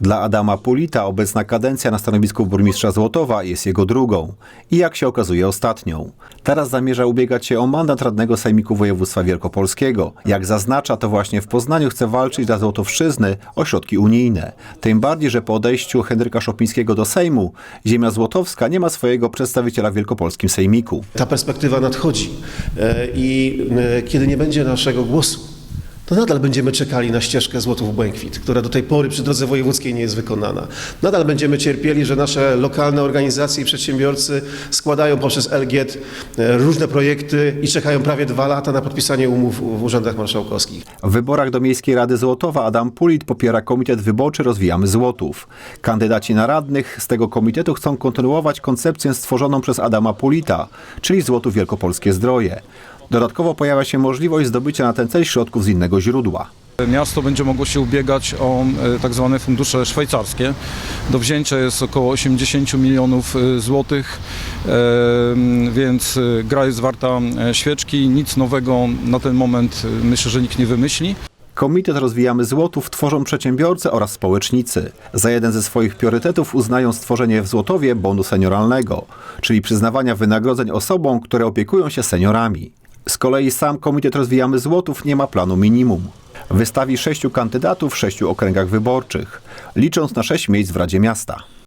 Dla Adama Pulita obecna kadencja na stanowisku burmistrza Złotowa jest jego drugą i jak się okazuje ostatnią. Teraz zamierza ubiegać się o mandat radnego Sejmiku Województwa Wielkopolskiego. Jak zaznacza, to właśnie w Poznaniu chce walczyć dla Złotowszczyzny o środki unijne. Tym bardziej, że po odejściu Henryka Szopińskiego do Sejmu ziemia złotowska nie ma swojego przedstawiciela w Wielkopolskim Sejmiku. Ta perspektywa nadchodzi E, i e, kiedy nie będzie naszego głosu, to nadal będziemy czekali na ścieżkę Złotów Błękwit, która do tej pory przy drodze wojewódzkiej nie jest wykonana. Nadal będziemy cierpieli, że nasze lokalne organizacje i przedsiębiorcy składają poprzez LGT e, różne projekty i czekają prawie dwa lata na podpisanie umów w urzędach marszałkowskich. W wyborach do Miejskiej Rady Złotowa Adam Pulit popiera Komitet Wyborczy Rozwijamy Złotów. Kandydaci na radnych z tego komitetu chcą kontynuować koncepcję stworzoną przez Adama Pulita, czyli Złotów Wielkopolskie Zdroje. Dodatkowo pojawia się możliwość zdobycia na ten cel środków z innego źródła. Miasto będzie mogło się ubiegać o e, tak zwane fundusze szwajcarskie. Do wzięcia jest około 80 milionów e, złotych, więc e, gra jest warta świeczki. Nic nowego na ten moment myślę, że nikt nie wymyśli. Komitet Rozwijamy Złotów tworzą przedsiębiorcy oraz społecznicy. Za jeden ze swoich priorytetów uznają stworzenie w Złotowie bonu senioralnego, czyli przyznawania wynagrodzeń osobom, które opiekują się seniorami. Z kolei sam Komitet Rozwijamy Złotów nie ma planu minimum. Wystawi sześciu kandydatów w sześciu okręgach wyborczych, licząc na sześć miejsc w Radzie Miasta.